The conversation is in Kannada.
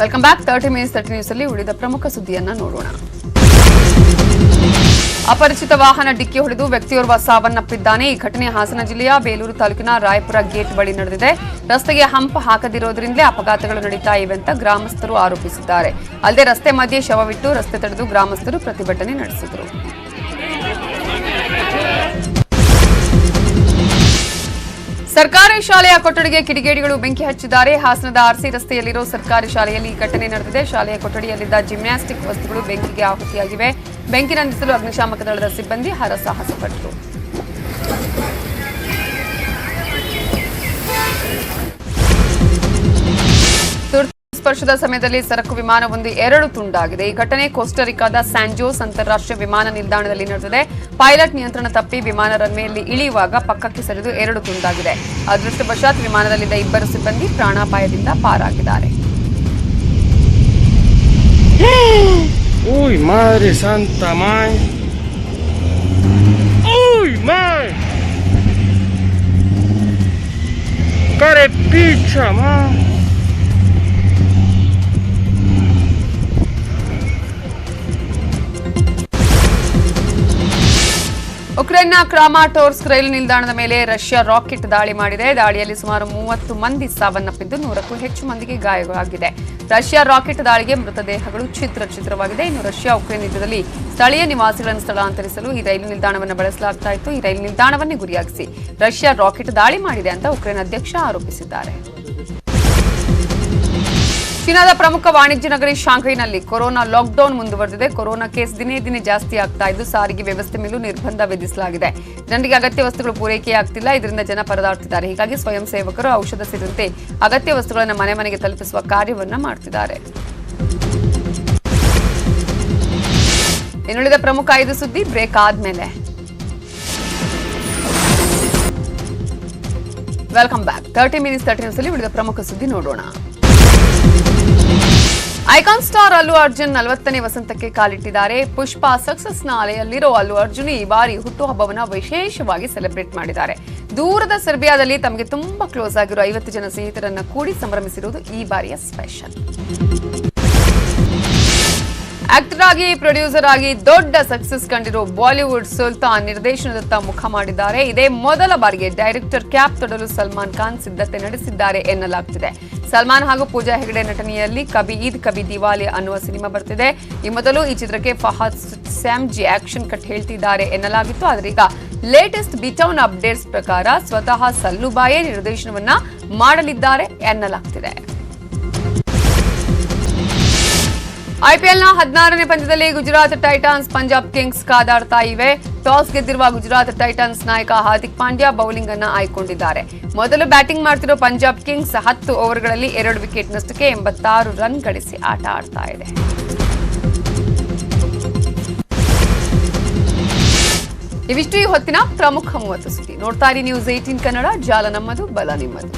Welcome back thirty minutes thirty news ಅಲ್ಲಿ ಉಳಿದ ಪ್ರಮುಖ ಸುದ್ದಿಯನ್ನ ನೋಡೋಣ. ಅಪರಿಚಿತ ವಾಹನ ಡಿಕ್ಕಿ ಹೊಡೆದು ವ್ಯಕ್ತಿಯೋರ್ವ ಸಾವನ್ನಪ್ಪಿದ್ದಾನೆ. ಈ ಘಟನೆ ಹಾಸನ ಜಿಲ್ಲೆಯ ಬೇಲೂರು ತಾಲೂಕಿನ ರಾಯಪುರ ಗೇಟ್ ಬಳಿ ನಡೆದಿದೆ. ರಸ್ತೆಗೆ ಹಂಪ್ ಹಾಕದಿರೋದ್ರಿಂದಲೇ ಅಪಘಾತಗಳು ನಡೀತಾ ಇವೆ ಅಂತ ಗ್ರಾಮಸ್ಥರು ಆರೋಪಿಸಿದ್ದಾರೆ. ಅಲ್ಲದೆ ರಸ್ತೆ ಮಧ್ಯೆ ಶವವಿಟ್ಟು ರಸ್ತೆ ತಡೆದು ಗ್ರಾಮಸ್ಥರು ಪ್ರತಿಭಟನೆ ನಡೆಸಿದರು. ಸರ್ಕಾರಿ ಶಾಲೆಯ ಕೊಠಡಿಗೆ ಕಿಡಿಗೇಡಿಗಳು ಬೆಂಕಿ ಹಚ್ಚಿದ್ದಾರೆ. ಹಾಸನದ ಆರ್ಸಿ ರಸ್ತೆಯಲ್ಲಿರೋ ಸರ್ಕಾರಿ ಶಾಲೆಯಲ್ಲಿ ಈ ಘಟನೆ ನಡೆದಿದೆ. ಶಾಲೆಯ ಕೊಠಡಿಯಲ್ಲಿದ್ದ ಜಿಮ್ನಾಸ್ಟಿಕ್ ವಸ್ತುಗಳು ಬೆಂಕಿಗೆ ಆಹುತಿಯಾಗಿವೆ. ಬೆಂಕಿ ನಂದಿಸಲು ಅಗ್ನಿಶಾಮಕ ದಳದ ಸಿಬ್ಬಂದಿ ಹರಸಾಹಸ ಪಟ್ಟರು ಸ್ಪರ್ಶದ ಸಮಯದಲ್ಲಿ ಸರಕು ವಿಮಾನವೊಂದು ಎರಡು ತುಂಡಾಗಿದೆ. ಈ ಘಟನೆ ಕೋಸ್ಟರಿಕಾದ ಸ್ಯಾಂಜೋಸ್ ಅಂತಾರಾಷ್ಟ್ರೀಯ ವಿಮಾನ ನಿಲ್ದಾಣದಲ್ಲಿ ನಡೆದಿದೆ. ಪೈಲಟ್ ನಿಯಂತ್ರಣ ತಪ್ಪಿ ವಿಮಾನ ರನ್ವೇಯಲ್ಲಿ ಇಳಿಯುವಾಗ ಪಕ್ಕಕ್ಕೆ ಸರಿದು ಎರಡು ತುಂಡಾಗಿದೆ. ಅದೃಷ್ಟವಶಾತ್ ವಿಮಾನದಲ್ಲಿದ್ದ ಇಬ್ಬರು ಸಿಬ್ಬಂದಿ ಪ್ರಾಣಾಪಾಯದಿಂದ ಪಾರಾಗಿದ್ದಾರೆ. Uy, madre santa, picha, ಉಕ್ರೇನ್ನ ಕ್ರಾಮಾಟೋರ್ಸ್ಕ್ ರೈಲು ನಿಲ್ದಾಣದ ಮೇಲೆ ರಷ್ಯಾ ರಾಕೆಟ್ ದಾಳಿ ಮಾಡಿದೆ. ದಾಳಿಯಲ್ಲಿ ಸುಮಾರು ಮೂವತ್ತು ಮಂದಿ ಸಾವನ್ನಪ್ಪಿದ್ದು ನೂರಕ್ಕೂ ಹೆಚ್ಚು ಮಂದಿಗೆ ಗಾಯಗಳಾಗಿದೆ ರಷ್ಯಾ ರಾಕೆಟ್ ದಾಳಿಗೆ ಮೃತದೇಹಗಳು ಚಿತ್ರ ಚಿತ್ರವಾಗಿದೆ ಇನ್ನು ರಷ್ಯಾ ಉಕ್ರೇನ್ ಯುದ್ಧದಲ್ಲಿ ಸ್ಥಳೀಯ ನಿವಾಸಿಗಳನ್ನು ಸ್ಥಳಾಂತರಿಸಲು ಈ ರೈಲು ನಿಲ್ದಾಣವನ್ನು ಬಳಸಲಾಗ್ತಾ ಈ ರೈಲು ನಿಲ್ದಾಣವನ್ನೇ ಗುರಿಯಾಗಿಸಿ ರಷ್ಯಾ ರಾಕೆಟ್ ದಾಳಿ ಮಾಡಿದೆ ಅಂತ ಉಕ್ರೇನ್ ಅಧ್ಯಕ್ಷ ಆರೋಪಿಸಿದ್ದಾರೆ. ಚೀನಾದ ಪ್ರಮುಖ ವಾಣಿಜ್ಯ ನಗರಿ ಶಾಂಘೈನಲ್ಲಿ ಕೊರೋನಾ ಲಾಕ್ಡೌನ್ ಮುಂದುವರೆದಿದೆ. ಕೊರೋನಾ ಕೇಸ್ ದಿನೇ ದಿನೇ ಜಾಸ್ತಿ ಆಗ್ತಾ ಇದ್ದು ಸಾರಿಗೆ ವ್ಯವಸ್ಥೆ ಮೇಲೂ ನಿರ್ಬಂಧ ವಿಧಿಸಲಾಗಿದೆ. ಜನರಿಗೆ ಅಗತ್ಯ ವಸ್ತುಗಳು ಪೂರೈಕೆಯಾಗ್ತಿಲ್ಲ. ಇದರಿಂದ ಜನ ಪರದಾಡ್ತಿದ್ದಾರೆ. ಹೀಗಾಗಿ ಸ್ವಯಂ ಸೇವಕರು ಔಷಧ ಸೇರಿದಂತೆ ಅಗತ್ಯ ವಸ್ತುಗಳನ್ನು ಮನೆ ಮನೆಗೆ ತಲುಪಿಸುವ ಕಾರ್ಯವನ್ನು ಮಾಡ್ತಿದ್ದಾರೆ. ಇನ್ನುಳಿದ ಪ್ರಮುಖ ಐದು ಸುದ್ದಿ ಬ್ರೇಕ್ ಆದ್ಮೇಲೆ. Welcome back thirty minutes thirty news ಅಲ್ಲಿ ಉಳಿದ ಪ್ರಮುಖ ಸುದ್ದಿ ನೋಡೋಣ. ಐಕಾನ್ ಸ್ಟಾರ್ ಅಲ್ಲು ಅರ್ಜುನ್ ನಲವತ್ತನೇ ವಸಂತಕ್ಕೆ ಕಾಲಿಟ್ಟಿದ್ದಾರೆ. ಪುಷ್ಪ ಸಕ್ಸಸ್ನ ಅಲೆಯಲ್ಲಿರೋ ಅಲ್ಲು ಅರ್ಜುನ್ ಈ ಬಾರಿ ಹುಟ್ಟುಹಬ್ಬವನ್ನ ವಿಶೇಷವಾಗಿ ಸೆಲೆಬ್ರೇಟ್ ಮಾಡಿದ್ದಾರೆ. ದೂರದ ಸರ್ಬಿಯಾದಲ್ಲಿ ತಮಗೆ ತುಂಬಾ ಕ್ಲೋಸ್ ಆಗಿರೋ ಐವತ್ತು ಜನ ಸ್ನೇಹಿತರನ್ನ ಕೂಡಿ ಸಂಭ್ರಮಿಸಿರುವುದು ಈ ಬಾರಿಯ ಸ್ಪೆಷಲ್. ಆಕ್ಟರ್ ಆಗಿ ಪ್ರೊಡ್ಯೂಸರ್ ಆಗಿ ದೊಡ್ಡ ಸಕ್ಸಸ್ ಕಂಡಿರೋ ಬಾಲಿವುಡ್ ಸುಲ್ತಾನ್ ನಿರ್ದೇಶನದತ್ತ ಮುಖ ಮಾಡಿದ್ದಾರೆ. ಇದೇ ಮೊದಲ ಬಾರಿಗೆ ಡೈರೆಕ್ಟರ್ ಕ್ಯಾಪ್ ತೊಡಲು ಸಲ್ಮಾನ್ ಖಾನ್ ಸಿದ್ಧತೆ ನಡೆಸಿದ್ದಾರೆ ಎನ್ನಲಾಗ್ತಿದೆ. ಸಲ್ಮಾನ್ ಹಾಗೂ ಪೂಜಾ ಹೆಗಡೆ ನಟನೆಯಲ್ಲಿ ಕಬಿ ಈದ್, ಕಬಿ ದಿವಾಲಿ ಅನ್ನುವ ಸಿನಿಮಾ ಬರ್ತಿದೆ. ಈ ಮೊದಲು ಈ ಚಿತ್ರಕ್ಕೆ ಫಹದ್ ಸ್ಯಾಮ್ಜಿ ಆಕ್ಷನ್ ಕಟ್ ಹೇಳ್ತಿದ್ದಾರೆ ಎನ್ನಲಾಗಿತ್ತು. ಆದರೆ ಈಗ ಲೇಟೆಸ್ಟ್ ಬಿಟೌನ್ ಅಪ್ಡೇಟ್ಸ್ ಪ್ರಕಾರ ಸ್ವತಃ ಸಲ್ಲುಬಾಯೇ ನಿರ್ದೇಶನವನ್ನ ಮಾಡಲಿದ್ದಾರೆ ಎನ್ನಲಾಗ್ತಿದೆ. ಐಪಿಎಲ್ನ ಹದಿನಾರನೇ ಪಂದ್ಯದಲ್ಲಿ ಗುಜರಾತ್ ಟೈಟಾನ್ಸ್ ಪಂಜಾಬ್ ಕಿಂಗ್ಸ್ ಕಾದಾಡ್ತಾ ಇವೆ. ಟಾಸ್ ಗೆದ್ದಿರುವ ಗುಜರಾತ್ ಟೈಟಾನ್ಸ್ ನಾಯಕ ಹಾರ್ದಿಕ್ ಪಾಂಡ್ಯ ಬೌಲಿಂಗ್ ಅನ್ನು ಆಯ್ಕೊಂಡಿದ್ದಾರೆ. ಮೊದಲು ಬ್ಯಾಟಿಂಗ್ ಮಾಡ್ತಿರೋ ಪಂಜಾಬ್ ಕಿಂಗ್ಸ್ ಹತ್ತು ಓವರ್ಗಳಲ್ಲಿ ಎರಡು ವಿಕೆಟ್ ನಷ್ಟಕ್ಕೆ ಎಂಬತ್ತಾರು ರನ್ ಗಳಿಸಿ ಆಟ ಆಡ್ತಾ ಇದೆ. ಇವಿಷ್ಟು ಈ ಹೊತ್ತಿನ ಪ್ರಮುಖ ಮೂವತ್ತು ಸುದ್ದಿ. ನೋಡ್ತಾ ಇರಿ ನ್ಯೂಸ್ ಏಟೀನ್ ಕನ್ನಡ, ಜಾಲ ನಮ್ಮದು, ಬಲ ನಿಮ್ಮದು.